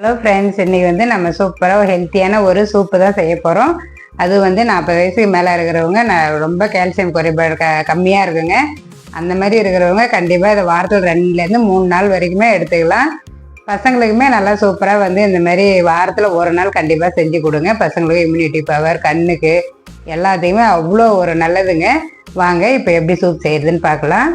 Hello friends இன்றைக்கி வந்து நம்ம சூப்பராக ஹெல்த்தியான ஒரு சூப்பு தான் செய்ய போகிறோம் அது வந்து நாற்பது வயசுக்கு மேலே இருக்கிறவங்க நான் ரொம்ப கால்சியம் குறைபாடு க கம்மியாக இருக்குங்க. அந்த மாதிரி இருக்கிறவங்க கண்டிப்பாக இதை வாரத்தில் ரெண்டுலேருந்து மூணு நாள் வரைக்குமே எடுத்துக்கலாம். பசங்களுக்குமே நல்லா சூப்பராக வந்து இந்த மாதிரி வாரத்தில் ஒரு நாள் கண்டிப்பாக செஞ்சு கொடுங்க. பசங்களுக்கு இம்யூனிட்டி பவர் கண்ணுக்கு எல்லாத்தையுமே அவ்வளோ ஒரு நல்லதுங்க. வாங்க இப்போ எப்படி சூப் செய்கிறதுன்னு பார்க்கலாம்.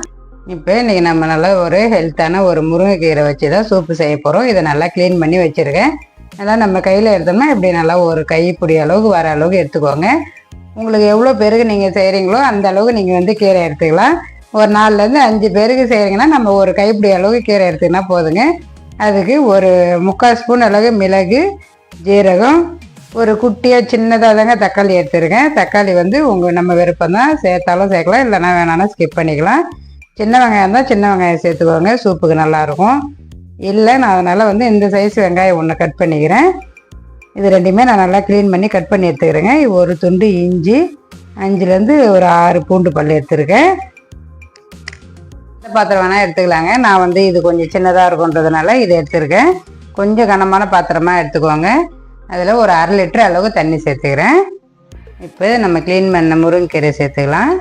இப்போ இன்றைக்கி நம்ம நல்லா ஒரு ஹெல்த்தான ஒரு முருங்கைக்கீரை வச்சு தான் சூப்பு செய்ய போகிறோம் இதை நல்லா க்ளீன் பண்ணி வச்சுருக்கேன். அதான் நம்ம கையில் எடுத்தோம்னா இப்படி நல்லா ஒரு கைப்பிடி அளவுக்கு வர அளவுக்கு எடுத்துக்கோங்க. உங்களுக்கு எவ்வளோ பேருக்கு நீங்கள் செய்கிறீங்களோ அந்த அளவுக்கு நீங்கள் வந்து கீரை எடுத்துக்கலாம். ஒரு நாலுலேருந்து அஞ்சு பேருக்கு செய்கிறீங்கன்னா நம்ம ஒரு கைப்பிடி அளவுக்கு கீரை எடுத்துக்கினா போதுங்க. அதுக்கு ஒரு முக்கால் ஸ்பூன் அளவு மிளகு ஜீரகம் ஒரு குட்டியாக சின்னதாக தாங்க தக்காளி எடுத்துருக்கேன். தக்காளி வந்து உங்கள் நம்ம விருப்பம் தான் சேர்த்தாலும் சேர்க்கலாம் இல்லைனா வேணாலும் ஸ்கிப் பண்ணிக்கலாம். சின்ன வெங்காயம் இருந்தால் சின்ன வெங்காயம் சேர்த்துக்கோங்க. சூப்புக்கு நல்லாயிருக்கும். இல்லை நான் அதனால் வந்து இந்த சைஸ் வெங்காயம் ஒன்று கட் பண்ணிக்கிறேன். இது ரெண்டுமே நான் நல்லா க்ளீன் பண்ணி கட் பண்ணி எடுத்துக்கிறேங்க. ஒரு துண்டு இஞ்சி அஞ்சுலேருந்து ஒரு ஆறு பூண்டு பல் எடுத்துருக்கேன். இந்த பாத்திரம் வேணால் எடுத்துக்கலாங்க. நான் வந்து இது கொஞ்சம் சின்னதாக இருக்குன்றதுனால இதை எடுத்துருக்கேன். கொஞ்சம் கனமான பாத்திரமாக எடுத்துக்கோங்க. அதில் ஒரு அரை லிட்டர் அளவுக்கு தண்ணி சேர்த்துக்கிறேன். இப்போ நம்ம க்ளீன் பண்ண முருங்கைக்கீரை சேர்த்துக்கலாம்.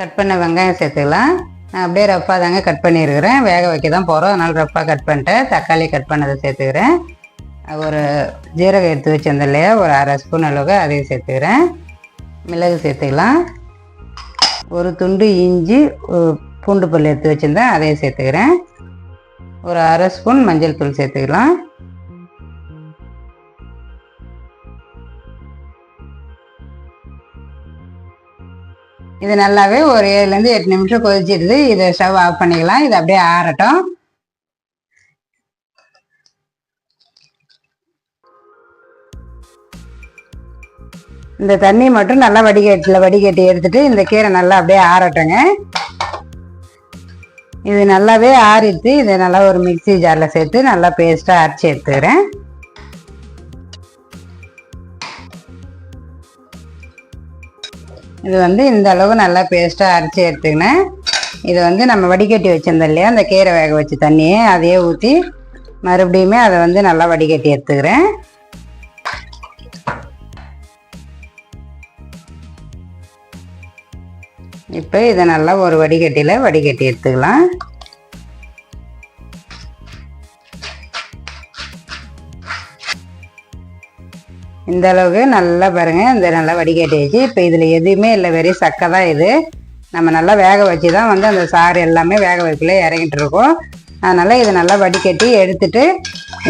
கட் பண்ண வெங்காயம் சேர்த்துக்கலாம். நான் அப்படியே ரஃப்பாக தாங்க கட் பண்ணியிருக்கிறேன். வேக வைக்க தான் போகிறோம் அதனால் ரஃப்பாக கட் பண்ணிட்டேன். தக்காளி கட் பண்ணதை சேர்த்துக்கிறேன். ஒரு ஜீரகம் எடுத்து வச்சிருந்த இல்லையா? ஒரு அரை ஸ்பூன் அளவுக்கு அதையும் சேர்த்துக்கிறேன். மிளகு சேர்த்துக்கலாம். ஒரு துண்டு இஞ்சி பூண்டு பல் எடுத்து வச்சுருந்தேன். அதையும் சேர்த்துக்கிறேன். ஒரு அரை ஸ்பூன் மஞ்சள் தூள் சேர்த்துக்கலாம். இது நல்லாவே ஒரு ஏழுலேருந்து எட்டு நிமிஷம் கொதிச்சிடுது இதை ஸ்டவ் ஆஃப் பண்ணிக்கலாம். இது அப்படியே ஆறட்டும். இந்த தண்ணி மட்டும் நல்லா வடிகட்டில் வடிகட்டி எடுத்துட்டு இந்த கீரை நல்லா அப்படியே ஆறட்டுங்க. இது நல்லாவே ஆறிட்டு இதை நல்லா ஒரு மிக்சி ஜாரில் சேர்த்து நல்லா பேஸ்ட்டாக அரைச்சி எடுத்துக்கிறேன். இது வந்து இந்த அளவு நல்லா பேஸ்ட்டாக அரைச்சி எடுத்துக்கினேன். இது வந்து நம்ம வடிகட்டி வச்சிருந்தோம் இல்லையா அந்த கீரை வேக வச்ச தண்ணியை அதையே ஊற்றி மறுபடியுமே அதை வந்து நல்லா வடிகட்டி எடுத்துக்கிறேன். இப்போ இதை நல்லா ஒரு வடிகட்டியில் வடிகட்டி எடுத்துக்கலாம். இந்த அளவுக்கு நல்லா பாருங்க. இந்த நல்லா வடிகட்டியாச்சு இப்போ இதில் எதுவுமே இல்லை வெறும் சக்கை தான் இது. நம்ம நல்லா வேக வச்சு தான் வந்து அந்த சாறு எல்லாமே வேக வைக்கல இறங்கிட்டு இருக்கோம் அதனால் இதை நல்லா வடிகட்டி எடுத்துட்டு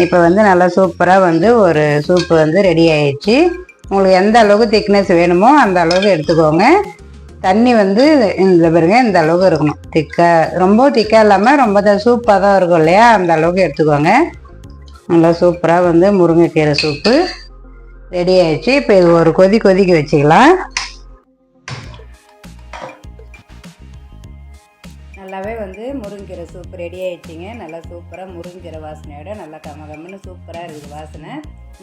இப்போ வந்து நல்லா சூப்பராக வந்து ஒரு சூப்பு வந்து ரெடி ஆயிடுச்சு. உங்களுக்கு எந்த அளவுக்கு திக்னஸ் வேணுமோ அந்த அளவுக்கு எடுத்துக்கோங்க. தண்ணி வந்து இந்த பாருங்க இந்த அளவுக்கு இருக்கணும். திக்காக ரொம்ப திக்காக இல்லாமல் ரொம்ப சூப்பாக தான் இருக்கும் இல்லையா? அந்த அளவுக்கு எடுத்துக்கோங்க. நல்லா சூப்பராக வந்து முருங்கைக்கீரை சூப்பு. ரெடி ஆயிடுச்சு. இப்போ இது ஒரு கொதி கொதிக்க வச்சுக்கலாம். நல்லாவே வந்து முருங்கீரை சூப் ரெடி ஆயிடுச்சிங்க. நல்லா சூப்பராக முருங்கீரை வாசனையோட நல்லா கம கம்மன்னு சூப்பராக இருக்குது வாசனை.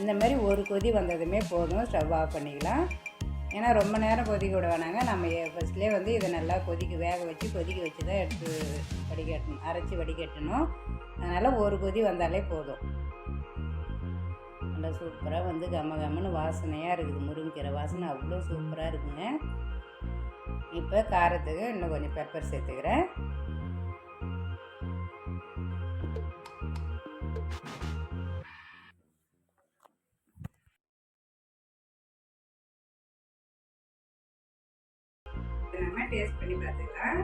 இந்த மாதிரி ஒரு கொதி வந்ததுமே போதும். ஸ்டவ் ஆஃப் பண்ணிக்கலாம். ஏன்னா ரொம்ப நேரம் கொதிக்க விட வேணாங்க. நம்ம ஃபஸ்ட்லேயே வந்து இதை நல்லா கொதிக்க வேக வச்சு கொதிக்க வச்சு தான் எடுத்து வடிகட்டணும். அரைச்சி வடிகட்டணும். அதனால் ஒரு கொதி வந்தாலே போதும். நல்லா சூப்பராக வந்து கம கமன்னு வாசனையாக இருக்குது. முருங்கைக்கீரை வாசனை அவ்வளோ சூப்பராக இருக்குங்க. இப்போ காரத்துக்கு இன்னும் கொஞ்சம் பெப்பர் சேர்த்துக்கிறேன். நம்ம டேஸ்ட் பண்ணி பார்த்துக்கலாம்.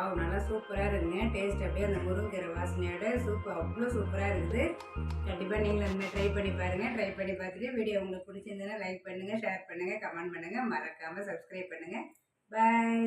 வாவ் நல்லா சூப்பராக இருக்குங்க. டேஸ்ட் அப்படியே அந்த முருங்கீரை வாசனையோட சூப்பு அவ்வளோ சூப்பராக இருக்குது. கண்டிப்பாக நீங்களும் இனிமேல் ட்ரை பண்ணி பாருங்கள் ட்ரை பண்ணி பார்த்துட்டு வீடியோ உங்களுக்கு பிடிச்சிருந்ததுன்னா லைக் பண்ணுங்கள் ஷேர் பண்ணுங்கள் கமெண்ட் பண்ணுங்கள் மறக்காமல் சப்ஸ்கிரைப் பண்ணுங்கள் பாய்